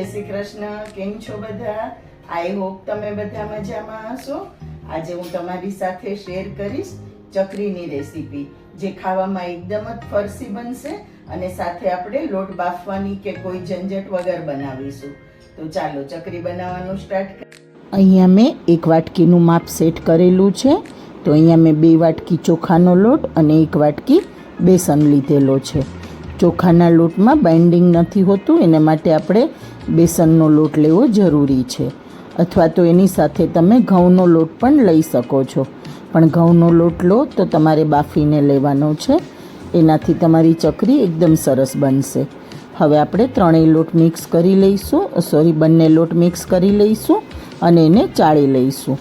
જય શ્રી કૃષ્ણ, કેમ છો બધા? આઈ હોપ તમે બધા મજામાં હશો. આજે હું તમારી સાથે શેર કરીશ ચકરીની રેસીપી, જે ખાવામાં એકદમ જ ફરસી બનશે અને સાથે આપણે લોટ બાફવાની કે કોઈ ઝંઝટ વગર બનાવીશું. તો ચાલો ચકરી બનાવવાનું સ્ટાર્ટ અહીંયા મેં એક વાટકીનું માપ સેટ કરેલું છે. તો અહીંયા મેં બે વાટકી ચોખાનો લોટ અને એક વાટકી બેસન લીધેલો છે. ચોખાના લોટમાં બાઇન્ડિંગ નથી હોતું, એના માટે આપણે બેસનનો લોટ લેવો જરૂરી છે. અથવા તો એની સાથે તમે ઘઉંનો લોટ પણ લઈ શકો છો. પણ ઘઉંનો લોટ લો તો તમારે બાફીને લેવાનો છે. એનાથી તમારી ચકરી એકદમ સરસ બનશે. હવે આપણે ત્રણેય લોટ મિક્સ કરી લઈશું. સોરી, બંને લોટ મિક્સ કરી લઈશું અને એને ચાળી લઈશું.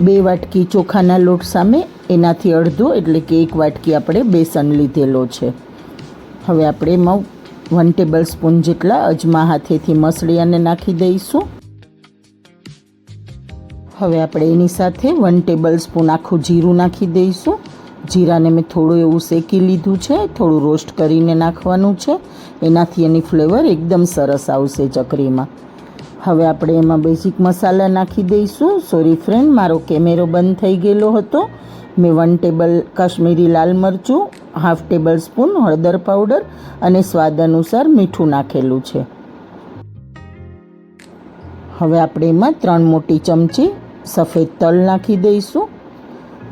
બે વાટકી ચોખાના લોટ સામે, એનાથી અડધો એટલે કે એક વાટકી આપણે બેસન લીધેલો છે. હવે આપણે એમાં વન ટેબલ સ્પૂન જેટલા અજમા હાથેથી મસળી નાખી દઈશું. હવે આપણે એની સાથે વન ટેબલ સ્પૂન આખું જીરું નાખી દઈશું. જીરાને મેં થોડું એવું શેકી લીધું છે, થોડું રોસ્ટ કરીને નાખવાનું છે. એનાથી એની ફ્લેવર એકદમ સરસ આવશે ચકરીમાં. હવે આપણે એમાં બેઝિક મસાલા નાખી દઈશું. સોરી ફ્રેન્ડ મારો કેમેરો બંધ થઈ ગયેલો હતો. મેં વન ટેબલ કાશ્મીરી લાલ મરચું હાફ ટેબલ સ્પૂન હળદર પાવડર અને સ્વાદ અનુસાર મીઠું નાખેલું છે. હવે આપણે એમાં ત્રણ મોટી ચમચી સફેદ તલ નાખી દઈશું.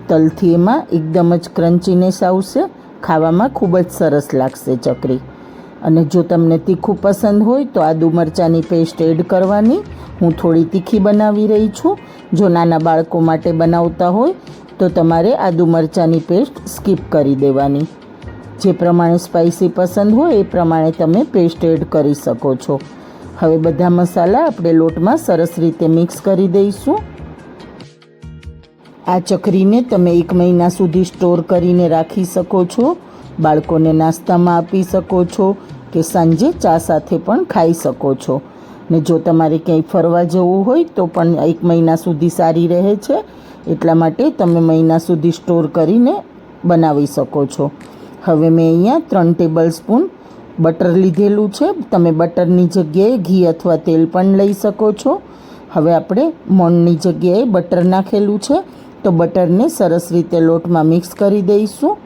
તલથી એમાં એકદમ જ ક્રન્ચીનેસ આવશે, ખાવામાં ખૂબ જ સરસ લાગશે ચકરી. અને જો તમને તીખું પસંદ હોય તો આદુ મરચાંની પેસ્ટ એડ કરવાની. હું થોડી તીખી બનાવી રહી છું. જો નાના બાળકો માટે બનાવતા હોય તો તમારે આદુ મરચાંની પેસ્ટ સ્કીપ કરી દેવાની. જે પ્રમાણે સ્પાઇસી પસંદ હોય એ પ્રમાણે તમે પેસ્ટ એડ કરી શકો છો. હવે બધા મસાલા આપણે લોટમાં સરસ રીતે મિક્સ કરી દઈશું. આ ચકરીને તમે એક મહિના સુધી સ્ટોર કરીને રાખી શકો છો. બાળકોને નાસ્તામાં આપી શકો છો કે સાંજે ચા સાથે પણ ખાઈ શકો છો. ને જો તમારે ક્યાંય ફરવા જવું હોય તો પણ એક મહિના સુધી સારી રહે છે. એટલા માટે તમે મહિના સુધી સ્ટોર કરીને બનાવી શકો છો. હવે મેં અહીંયા ત્રણ ટેબલ સ્પૂન બટર લીધેલું છે. તમે બટરની જગ્યાએ ઘી અથવા તેલ પણ લઈ શકો છો. હવે આપણે મોણની જગ્યાએ બટર નાખેલું છે. તો બટરને સરસ રીતે લોટમાં મિક્સ કરી દઈશું.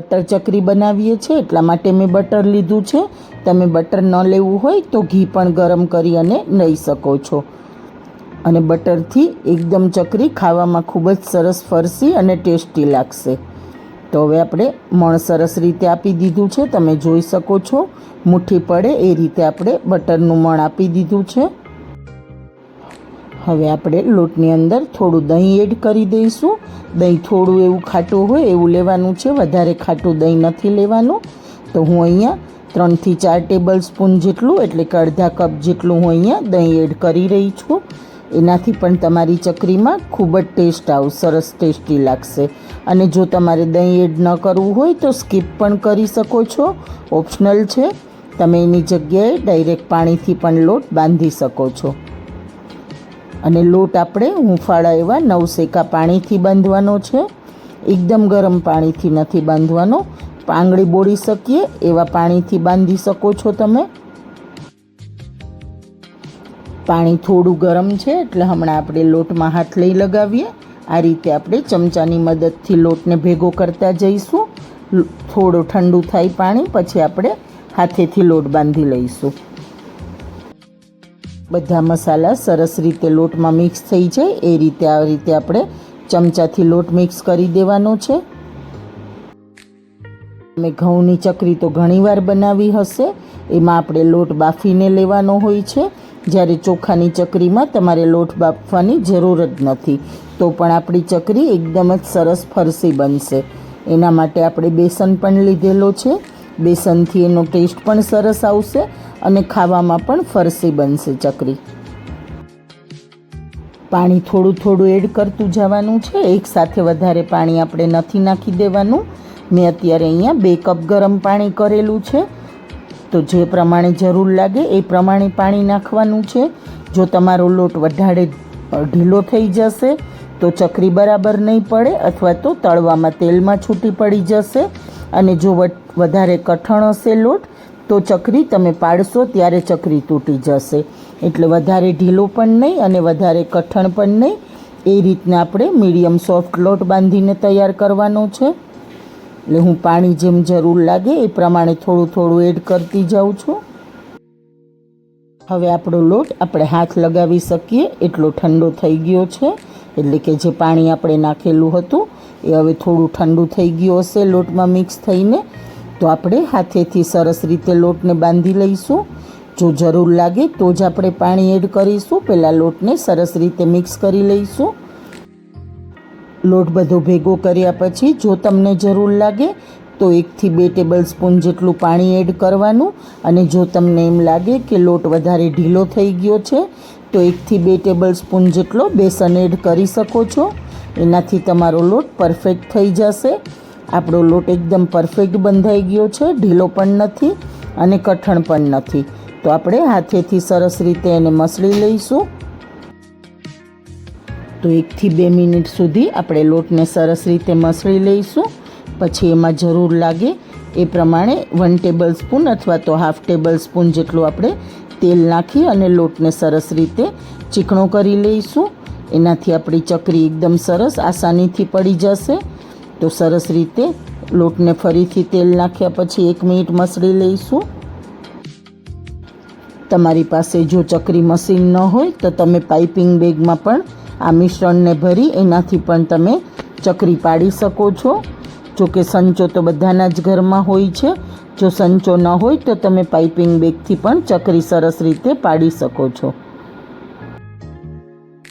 બટર ચકરી બનાવીએ છીએ, એટલા માટે મેં બટર લીધું છે. તમે બટર ન લેવું હોય તો ઘી પણ ગરમ કરી અને લઈ શકો છો. અને બટરથી એકદમ ચકરી ખાવામાં ખૂબ જ સરસ ફરસી અને ટેસ્ટી લાગશે. તો હવે આપણે મણ સરસ રીતે આપી દીધું છે. તમે જોઈ શકો છો, મુઠ્ઠી પડે એ રીતે આપણે બટરનું મણ આપી દીધું છે. હવે આપણે લોટની અંદર થોડું દહીં એડ કરી દઈશું. દહીં થોડું એવું ખાટું હોય એવું લેવાનું છે. વધારે ખાટું દહીં નથી લેવાનું. તો હું અહીંયા ત્રણથી ચાર ટેબલ સ્પૂન જેટલું, એટલે કે અડધા કપ જેટલું હું અહીંયા દહીં એડ કરી રહી છું. એનાથી પણ તમારી ચકરીમાં ખૂબ જ ટેસ્ટ આવ, સરસ ટેસ્ટી લાગશે. અને જો તમારે દહીં એડ ન કરવું હોય તો સ્કીપ પણ કરી શકો છો. ઓપ્શનલ છે, તમે એની જગ્યાએ ડાયરેક્ટ પાણીથી પણ લોટ બાંધી શકો છો. અને લોટ આપણે હુંફાળા એવા નવસેકા પાણીથી બાંધવાનો છે. એકદમ ગરમ પાણીથી નથી બાંધવાનો. પાંગળી બોળી શકીએ, એવા પાણીથી બાંધી શકો છો તમે. પાણી થોડું ગરમ છે એટલે હમણાં આપણે લોટમાં હાથ લઈ લગાવીએ. આ રીતે આપણે ચમચાની મદદથી લોટને ભેગો કરતા જઈશું. થોડું ઠંડુ થાય પાણી, પછી આપણે હાથેથી લોટ બાંધી લઈશું. બધા મસાલા સરસ રીતે લોટમાં મિક્સ થઈ જાય. એ રીતે આ રીતે આપણે ચમચાથી લોટ મિક્સ કરી દેવાનો છે. અમે ઘઉંની ચકરી તો ઘણીવાર બનાવી હશે. એમાં આપણે લોટ બાફીને લેવાનો હોય છે. જ્યારે ચોખાની ચકરીમાં તમારે લોટ બાફવાની જરૂર જ નથી, તો પણ આપણી ચકરી એકદમ જ સરસ ફરસી બનશે. એના માટે આપણે બેસન પણ લીધેલો છે. બેસનથી એનો ટેસ્ટ પણ સરસ આવશે અને ખાવામાં પણ ફરસી બનશે ચકરી. પાણી થોડું થોડું એડ કરતું જવાનું છે. એકસાથે વધારે પાણી આપણે નથી નાખી દેવાનું. મેં અત્યારે અહીંયા બે કપ ગરમ પાણી કરેલું છે. તો જે પ્રમાણે જરૂર લાગે એ પ્રમાણે પાણી નાખવાનું છે. જો તમારો લોટ વધારે ઢીલો થઈ જશે, તો ચકરી બરાબર નહીં પડે અથવા તો તળવામાં તેલમાં છૂટી પડી જશે. અને જો વધારે કઠણ હશે લોટ, તો ચકરી તમે પાડશો ત્યારે ચકરી તૂટી જશે. એટલે વધારે ઢીલો પણ નહીં અને વધારે કઠણ પણ નહીં. એ રીતના આપણે મીડિયમ સોફ્ટ લોટ બાંધીને તૈયાર કરવાનો છે. એટલે હું પાણી જેમ જરૂર લાગે એ પ્રમાણે થોડું થોડું એડ કરતી જાઉં છું. હવે આપણો લોટ આપણે હાથ લગાવી શકીએ. એટલો ઠંડો થઈ ગયો છે. એટલે કે જે પાણી આપણે નાખેલું હતું એ હવે થોડું ઠંડુ થઈ ગયું હશે લોટમાં મિક્સ થઈને. તો આપણે હાથેથી સરસ રીતે લોટને બાંધી લઈશું. જો જરૂર લાગે તો જ આપણે પાણી એડ કરીશું. પહેલાં લોટને સરસ રીતે મિક્સ કરી લઈશું. લોટ બધો ભેગો કર્યા પછી જો તમને જરૂર લાગે, તો એકથી બે ટેબલ સ્પૂન જેટલું પાણી એડ કરવાનું. અને જો તમને એમ લાગે કે લોટ વધારે ઢીલો થઈ ગયો છે, તો એકથી બે ટેબલ સ્પૂન જેટલો બેસન એડ કરી શકો છો. એનાથી તમારો લોટ પરફેક્ટ થઈ જશે. આપણો લોટ એકદમ પરફેક્ટ બંધાઈ ગયો છે, ઢીલો પણ નથી અને કઠણ પણ નથી. તો આપણે હાથેથી સરસ રીતે એને મસળી લઈશું. તો એકથી બે મિનિટ સુધી આપણે લોટને સરસ રીતે મસળી લઈશું. પછી એમાં જરૂર લાગે એ પ્રમાણે વન ટેબલ સ્પૂન અથવા તો હાફ ટેબલ સ્પૂન જેટલું આપણે તેલ નાખી અને લોટને સરસ રીતે ચીકણો કરી લઈશું. એનાથી આપણી ચકરી એકદમ સરસ આસાનીથી પડી જશે. તો સરસ રીતે લોટને ફરીથી તેલ નાખ્યા પછી એક મિનિટ મસળી લઈશું. તમારી પાસે જો ચકરી મશીન ન હોય તો તમે પાઇપિંગ બેગમાં પણ આ મિશ્રણને ભરી એનાથી પણ તમે ચકરી પાડી શકો છો. જો કે સંચો તો બધાના જ ઘરમાં હોય છે. જો સંચો ન હોય તો તમે પાઇપિંગ બેગથી પણ ચકરી સરસ રીતે પાડી શકો છો.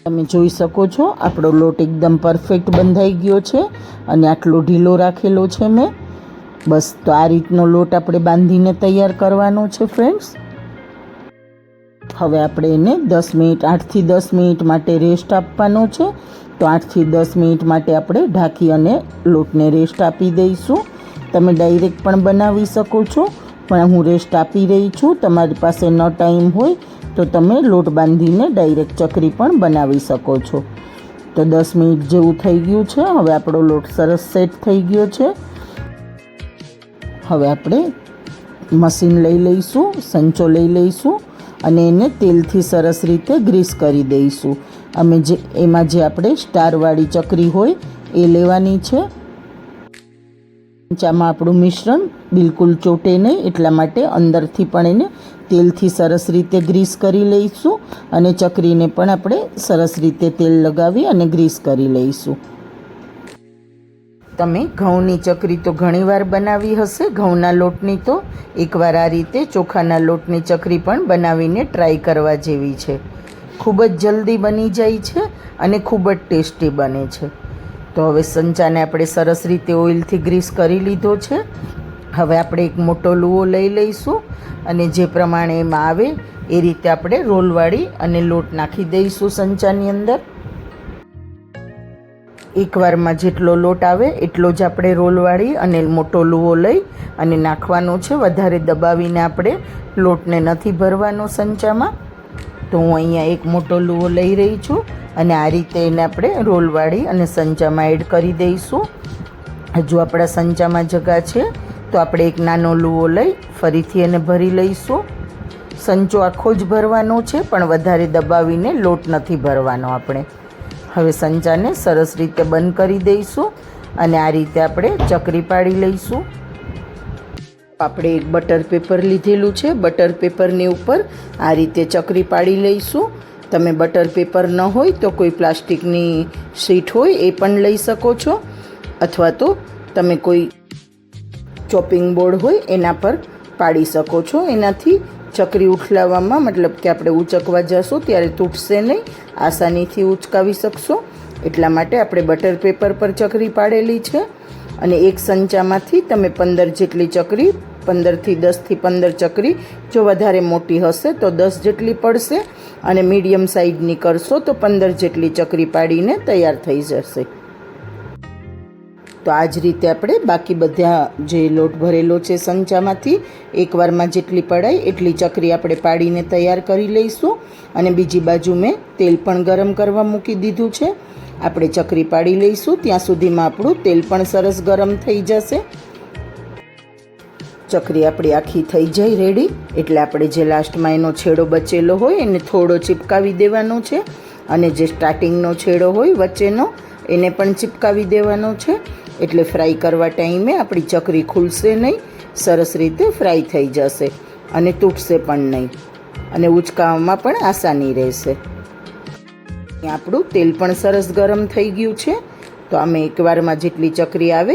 તમે જોઈ શકો છો, આપણો લોટ એકદમ પરફેક્ટ બંધાઈ ગયો છે અને આટલો ઢીલો રાખેલો છે મેં. બસ તો આ રીતનો લોટ આપણે બાંધીને તૈયાર કરવાનો છે ફ્રેન્ડ્સ હવે આપણે એને દસ મિનિટ, આઠથી દસ મિનિટ માટે રેસ્ટ આપવાનો છે. તો આઠથી દસ મિનિટ માટે આપણે ઢાંકી અને લોટને રેસ્ટ આપી દઈશું. તમે ડાયરેક્ટ પણ બનાવી શકો છો, પણ હું રેસ્ટ આપી રહી છું. તમારી પાસે ન ટાઈમ હોય તો તમે લોટ બાંધીને ડાયરેક્ટ ચકરી પણ બનાવી શકો છો. તો દસ મિનિટ જેવું થઈ ગયું છે. હવે આપણો લોટ સરસ સેટ થઈ ગયો છે. હવે આપણે મશીન લઈ લઈશું, સંચો લઈ લઈશું. અને એને તેલથી સરસ રીતે ગ્રીસ કરી દઈશું. અમે જે, એમાં જે આપણે સ્ટારવાળી ચકરી હોય, એ લેવાની છે. ચામાં આપણું મિશ્રણ બિલકુલ ચોટે નહીં, એટલા માટે અંદરથી પણ એને તેલથી સરસ રીતે ગ્રીસ કરી લઈશું અને ચકરીને પણ આપણે સરસ રીતે તેલ લગાવી અને ગ્રીસ કરી લઈશું. તમે ઘઉંની ચકરી તો ઘણીવાર બનાવી હશે, ઘઉંના લોટની તો એકવાર આ રીતે ચોખાના લોટની ચકરી પણ બનાવીને ટ્રાય કરવા જેવી છે. ખૂબ જ જલ્દી બની જાય છે અને ખૂબ જ ટેસ્ટી બને છે. તો હવે સંચાને આપણે સરસ રીતે ઓઇલથી ગ્રીસ કરી લીધો છે. હવે આપણે એક મોટો લુઓ લઈ લઈશું અને જે પ્રમાણે એમાં આવે એ રીતે આપણે રોલવાળી અને લોટ નાખી દઈશું સંચાની અંદર. એકવારમાં જેટલો લોટ આવે એટલો જ આપણે રોલવાળી અને મોટો લુવો લઈ અને નાખવાનો છે. વધારે દબાવીને આપણે લોટને નથી ભરવાનો સંચામાં. તો હું અહીંયા એક મોટો લુવો લઈ રહી છું અને આ રીતે એને આપણે રોલવાળી અને સંચામાં એડ કરી દઈશું. હજુ આપણા સંચામાં જગા છે તો આપણે એક નાનો લુવો લઈ ફરીથી એને ભરી લઈશું. સંચો આખો જ ભરવાનો છે પણ વધારે દબાવીને લોટ નથી ભરવાનો આપણે. હવે સંચાને સરસ રીતે બંધ કરી દઈશું અને આ રીતે આપણે ચકરી પાડી લઈશું. આપણે એક બટર પેપર લીધેલું છે. બટર પેપરની ઉપર આ રીતે ચકરી પાડી લઈશું. તમે બટર પેપર ન હોય તો કોઈ પ્લાસ્ટિકની શીટ હોય એ પણ લઈ શકો છો. અથવા તો તમે કોઈ ચોપિંગ બોર્ડ હોય એના પર પાડી શકો છો એનાથી. ચકરી ઉઠલાવવામાં મતલબ કે આપણે ઉચકવા જશું ત્યારે તૂટશે નહીં, આસાનીથી ઉચકાવી શકશો. એટલા માટે આપણે બટર પેપર પર ચકરી પાડેલી છે અને એક સંચામાંથી તમે પંદર જેટલી ચકરી, પંદરથી દસથી પંદર ચકરી, જો વધારે મોટી હશે તો દસ જેટલી પડશે અને મીડિયમ સાઇઝની કરશો તો પંદર જેટલી ચકરી પાડીને તૈયાર થઈ જશે. તો આ જ રીતે આપણે બાકી બધા જે લોટ ભરેલો છે સંચામાંથી, એકવારમાં જેટલી પડાય એટલી ચકરી આપણે પાડીને તૈયાર કરી લઈશું. અને બીજી બાજુ મેં તેલ પણ ગરમ કરવા મૂકી દીધું છે. આપણે ચકરી પાડી લઈશું. ત્યાં સુધીમાં આપણું તેલ પણ સરસ ગરમ થઈ જશે. ચકરી આપણી આખી થઈ જાય રેડી એટલે આપણે જે લાસ્ટમાં એનો છેડો બચેલો હોય એને થોડો ચીપકાવી દેવાનો છે. અને જે સ્ટાર્ટિંગનો છેડો હોય વચ્ચેનો, એને પણ ચીપકાવી દેવાનો છે. એટલે ફ્રાય કરવા ટાઈમે આપણી ચકરી ખુલશે નહીં, સરસ રીતે ફ્રાય થઈ જશે અને તૂટશે પણ નહીં. અને ઉચકાવામાં પણ આસાની રહેશે. આપણું તેલ પણ સરસ ગરમ થઈ ગયું છે. તો અમે એકવારમાં જેટલી ચકરી આવે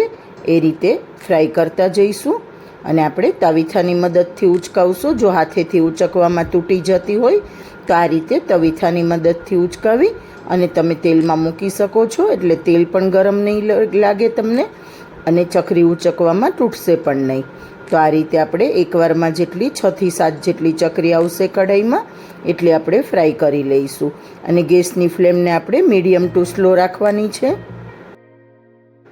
એ રીતે ફ્રાય કરતા જઈશું. અને આપણે તવીથાની મદદથી ઉચકાવશું. જો હાથેથી ઉચકવામાં તૂટી જતી હોય, તો આ રીતે તવીથાની મદદથી ઉચકાવી અને તમે તેલમાં મૂકી શકો છો. એટલે તેલ પણ ગરમ નહીં લાગે તમને અને ચકરી ઉચકવામાં તૂટશે પણ નહીં. તો આ રીતે આપણે એકવારમાં જેટલી, છથી સાત જેટલી ચકરી આવશે કઢાઈમાં, એટલે આપણે ફ્રાય કરી લઈશું. અને ગેસની ફ્લેમને આપણે મીડિયમ ટુ સ્લો રાખવાની છે.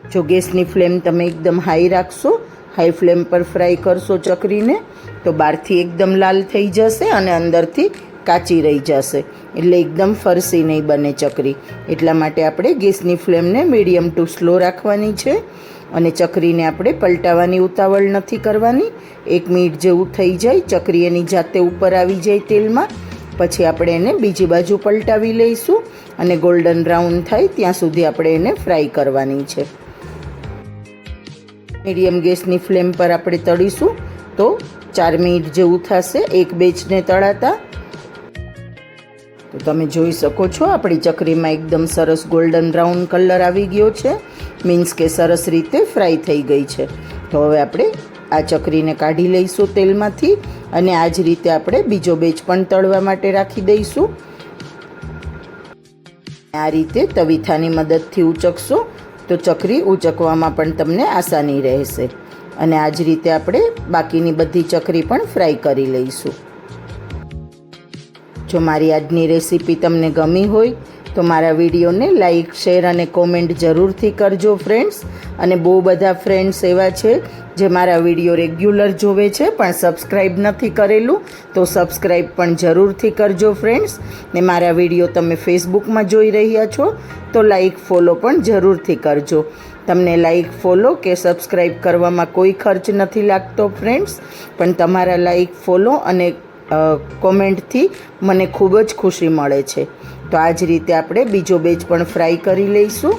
જો ગેસની ફ્લેમ તમે એકદમ હાઈ રાખશો હાઈ ફ્લેમ પર ફ્રાય કરશો ચકરીને, તો બહારથી એકદમ લાલ થઈ જશે અને અંદરથી કાચી રહી જશે. એટલે એકદમ ફરસી નહીં બને ચકરી. એટલા માટે આપણે ગેસની ફ્લેમને મીડિયમ ટુ સ્લો રાખવાની છે અને ચકરીને આપણે પલટાવવાની ઉતાવળ નથી કરવાની. એક મિનિટ જેવું થઈ જાય, ચકરી એની જાતે ઉપર આવી જાય તેલમાં. પછી આપણે એને બીજી બાજુ પલટાવી લઈશું અને ગોલ્ડન બ્રાઉન થાય ત્યાં સુધી આપણે એને ફ્રાય કરવાની છે. મીડિયમ ગેસની ફ્લેમ પર આપણે તળીશું તો ચાર મિનિટ જેવું થશે, એક બેચને તળાતા. તો તમે જોઈ શકો છો, આપણી ચકરીમાં એકદમ સરસ ગોલ્ડન બ્રાઉન કલર આવી ગયો છે, મીન્સ કે સરસ રીતે ફ્રાય થઈ ગઈ છે. તો હવે આપણે આ ચકરીને કાઢી લઈશું તેલમાંથી અને આ જ રીતે આપણે બીજો બેચ પણ તળવા માટે રાખી દઈશું. આ રીતે તવીથાની મદદથી ઉચકશો તો ચકરી ઉચકવામાં પણ તમને આસાની રહેશે. અને આ જ રીતે આપણે બાકીની બધી ચકરી પણ ફ્રાય કરી લઈશું. જો મારી આજની રેસીપી તમને ગમી હોય તો મારા વિડીયોને લાઈક, શેર અને કોમેન્ટ જરૂરથી કરજો ફ્રેન્ડ્સ. અને બહુ બધા ફ્રેન્ડ્સ એવા છે જે મારા વીડિયો રેગ્યુલર જોવે છે, પણ સબસ્ક્રાઈબ નથી કરેલું, તો સબસ્ક્રાઈબ પણ જરૂરથી કરજો ફ્રેન્ડ્સ. ને મારા વીડિયો તમે ફેસબુકમાં જોઈ રહ્યા છો, તો લાઈક, ફોલો પણ જરૂરથી કરજો. તમને લાઈક, ફોલો કે સબસ્ક્રાઈબ કરવામાં કોઈ ખર્ચ નથી લાગતો ફ્રેન્ડ્સ, પણ તમારા લાઈક, ફોલો અને કોમેન્ટથી મને ખૂબ જ ખુશી મળે છે. તો આ જ રીતે આપણે બીજો બેચ પણ ફ્રાય કરી લઈશું.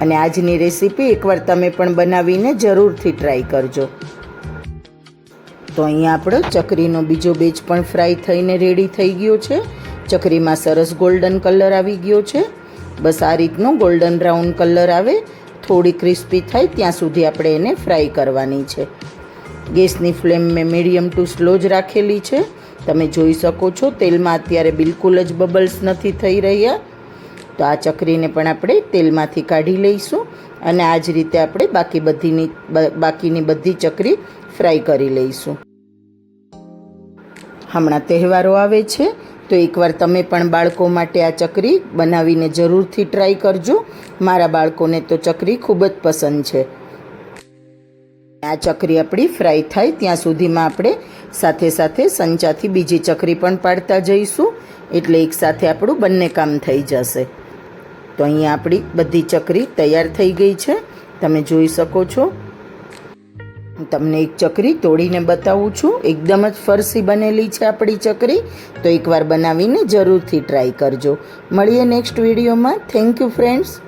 અને આજની રેસીપી એકવાર તમે પણ બનાવીને જરૂરથી ટ્રાય કરજો. તો અહીંયા આપણો ચકરીનો બીજો બેચ પણ ફ્રાય થઈને રેડી થઈ ગયો છે. ચકરીમાં સરસ ગોલ્ડન કલર આવી ગયો છે. બસ આ રીતનો ગોલ્ડન બ્રાઉન કલર આવે. થોડી ક્રિસ્પી થાય ત્યાં સુધી આપણે એને ફ્રાય કરવાની છે. ગેસની ફ્લેમ મેં મીડિયમ ટુ સ્લો જ રાખેલી છે. તમે જોઈ શકો છો, તેલમાં અત્યારે બિલકુલ જ બબલ્સ નથી થઈ રહ્યા. તો આ ચકરીને પણ આપણે તેલમાંથી કાઢી લઈશું અને આ જ રીતે આપણે બાકી બધીની, બાકીની બધી ચકરી ફ્રાય કરી લઈશું. હમણાં તહેવારો આવે છે, તો એકવાર તમે પણ બાળકો માટે આ ચકરી બનાવીને જરૂરથી ટ્રાય કરજો. મારા બાળકોને તો ચકરી ખૂબ જ પસંદ છે. આ ચકરી આપણી ફ્રાય થાય ત્યાં સુધીમાં આપણે સાથે સાથે સંચાથી બીજી ચકરી પણ પાડતા જઈશું. એટલે એક સાથે આપણું બંને કામ થઈ જશે. તો અહીંયા આપણી બધી ચકરી તૈયાર થઈ ગઈ છે. તમે જોઈ શકો છો. હું તમને એક ચકરી તોડીને બતાવું છું. એકદમ જ ફરસી બનેલી છે આપણી ચકરી. તો એકવાર બનાવીને જરૂરથી ટ્રાય કરજો. મળીએ નેક્સ્ટ વિડીયોમાં થેન્ક યુ ફ્રેન્ડ્સ